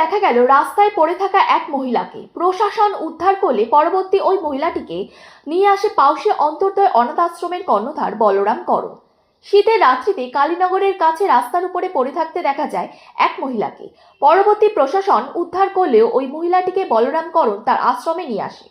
দেখা গেল রাস্তায় পড়ে থাকা এক মহিলাকে। প্রশাসন উদ্ধার করলে পরবর্তী ওই মহিলাটিকে নিয়ে আসে পাউশে অন্তর্দয় অনাথ আশ্রমের কর্ণধার বলরাম করণ। শীতের রাত্রিতে কালীনগরের কাছে রাস্তার উপরে পড়ে থাকতে দেখা যায় এক মহিলাকে। পরবর্তী প্রশাসন উদ্ধার করলেও ওই মহিলাটিকে বলরাম করণ তার আশ্রমে নিয়ে আসে।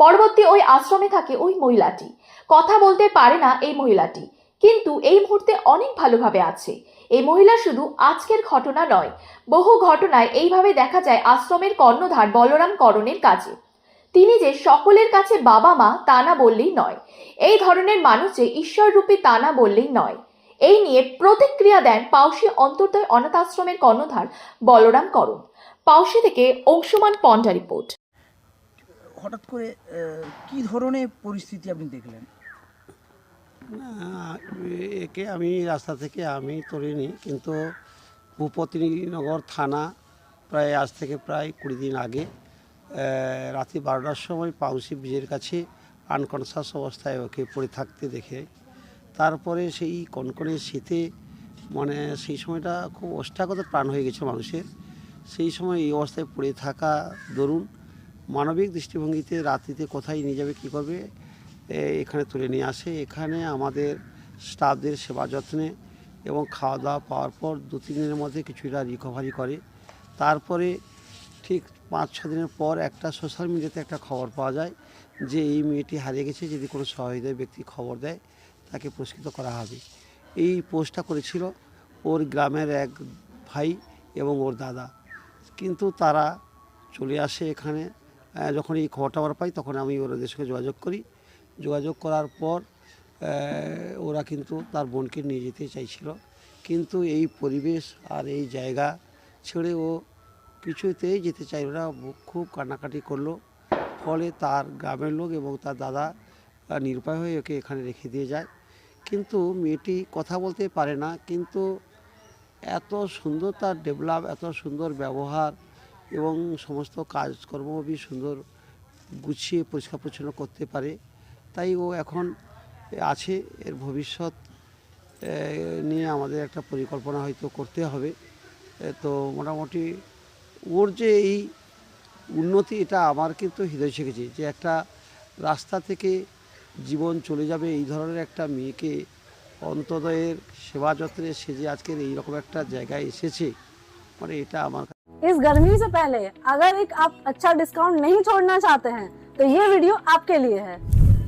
পরবর্তী ওই আশ্রমে থাকে ওই মহিলাটি। কথা বলতে পারে না এই মহিলাটি। কিন্তু এই মুহূর্তে অনেক ভালোভাবে আছে। এই মহিলা শুধু আজকের ঘটনা নয়, বহু ঘটনায় এইভাবে দেখা যায় আশ্রমের কর্ণধার বলরাম করণের কাজে তিনি যে সকলের কাছে বাবা মা তা না বললেই নয়, এই ধরনের মানুষ যে ঈশ্বররূপী তা না বললেই নয়। এই নিয়ে প্রতিক্রিয়া দেন পাউসি অন্তর্দয় অনাথ আশ্রমের কর্ণধার বলরাম করণ। পাউসি থেকে অংশুমান পন্ডা রিপোর্ট। হঠাৎ করে কি ধরনের পরিস্থিতি আপনি দেখলেন? একে আমি রাস্তা থেকে আমি তুলিনি, কিন্তু ভূপতিনগর থানা প্রায় আজ থেকে প্রায় কুড়ি দিন আগে রাতে বারোটার সময় পাউসি ব্রিজের কাছে আনকনসাস অবস্থায় ওকে পড়ে থাকতে দেখে। তারপরে সেই কনকনে শীতে মানে সেই সময়টা খুব অষ্টাগত প্রাণ হয়ে গেছে মানুষের। সেই সময় এই অবস্থায় পড়ে থাকা দরুন মানবিক দৃষ্টিভঙ্গিতে রাত্রিতে কোথায় নিয়ে যাবে, কী করবে এখানে তুলে নিয়ে আসে। এখানে আমাদের স্টাফদের সেবা যত্নে এবং খাওয়া দাওয়া পাওয়ার পর দু, তিন দিনের মধ্যে কিছুটা রিকভারি করে। তারপরে ঠিক পাঁচ, ছ দিনের পর একটা সোশ্যাল মিডিয়াতে একটা খবর পাওয়া যায় যে এই মেয়েটি হারিয়ে গেছে, যদি কোনো সহৃদয় ব্যক্তি খবর দেয়, তাকে পুরস্কৃত করা হবে। এই পোস্টটা করেছিল ওর গ্রামের এক ভাই এবং ওর দাদা। কিন্তু তারা চলে আসে এখানে। যখন এই খবরটা আমরা পাই, তখন আমি ওদের সঙ্গে যোগাযোগ করি। যোগাযোগ করার পর ওরা কিন্তু তার বোনকে নিয়ে যেতে চাইছিল। কিন্তু এই পরিবেশ আর এই জায়গা ছেড়ে ও কিছুতেই যেতে চাইল না। খুব কান্নাকাটি করল। ফলে তার গ্রামের লোক এবং তার দাদা আহ, নিরুপায় হয়ে ওকে এখানে রেখে দিয়ে যায়। কিন্তু মেয়েটি কথা বলতে পারে না। কিন্তু এত সুন্দর তার ডেভেলপ এত সুন্দর ব্যবহার এবং সমস্ত কাজকর্ম খুবই সুন্দর গুছিয়ে পরিষ্কার পরিচ্ছন্ন করতে পারে। তাই ও এখন আছে এর ভবিষ্যৎ এ, নিয়ে আমাদের একটা পরিকল্পনা হয়তো করতে হবে এ, তো মোটামুটি ওর যে এই উন্নতি এটা আমার কিন্তু হৃদয় শিখেছে যে একটা রাস্তা থেকে জীবন চলে যাবে এই ধরনের একটা মেয়েকে অন্তদয়ের সেবা যত্নে সে যে আজকের এইরকম একটা জায়গায় এসেছে মানে এটা আমার इस गर्मी से पहले अगर एक आप अच्छा डिस्काउंट नहीं छोड़ना चाहते हैं तो ये वीडियो आपके लिए है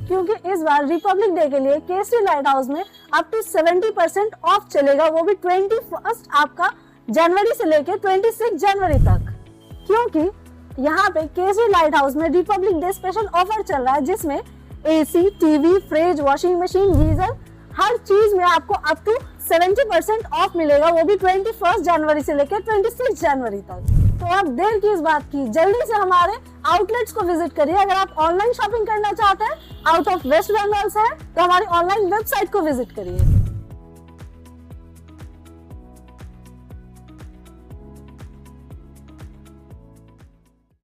क्योंकि इस बार रिपब्लिक डे के लिए केसरी लाइट हाउस में अप टू 70 परसेंट ऑफ़ चलेगा। वो भी ट्वेंटी फ़र्स्ट आपका जनवरी से लेके 26 जनवरी तक। क्योंकि यहाँ पे केसरी लाइट हाउस में रिपब्लिक डे स्पेशल ऑफ़र चल रहा है जिसमें AC, TV, fridge washing machine geyser हर चीज़ में आपको अप टू 70 परसेंट ऑफ़ मिलेगा। वो भी 21 जनवरी से लेकर 26 जनवरी तक। तो आप देर की इस बात की जल्दी से हमारे आउटलेट्स को विज़िट करिए। अगर आप ऑनलाइन शॉपिंग करना चाहते हैं आउट ऑफ़ वेस्ट बंगाल से है तो हमारी ऑनलाइन वेबसाइट को विज़िट करिए।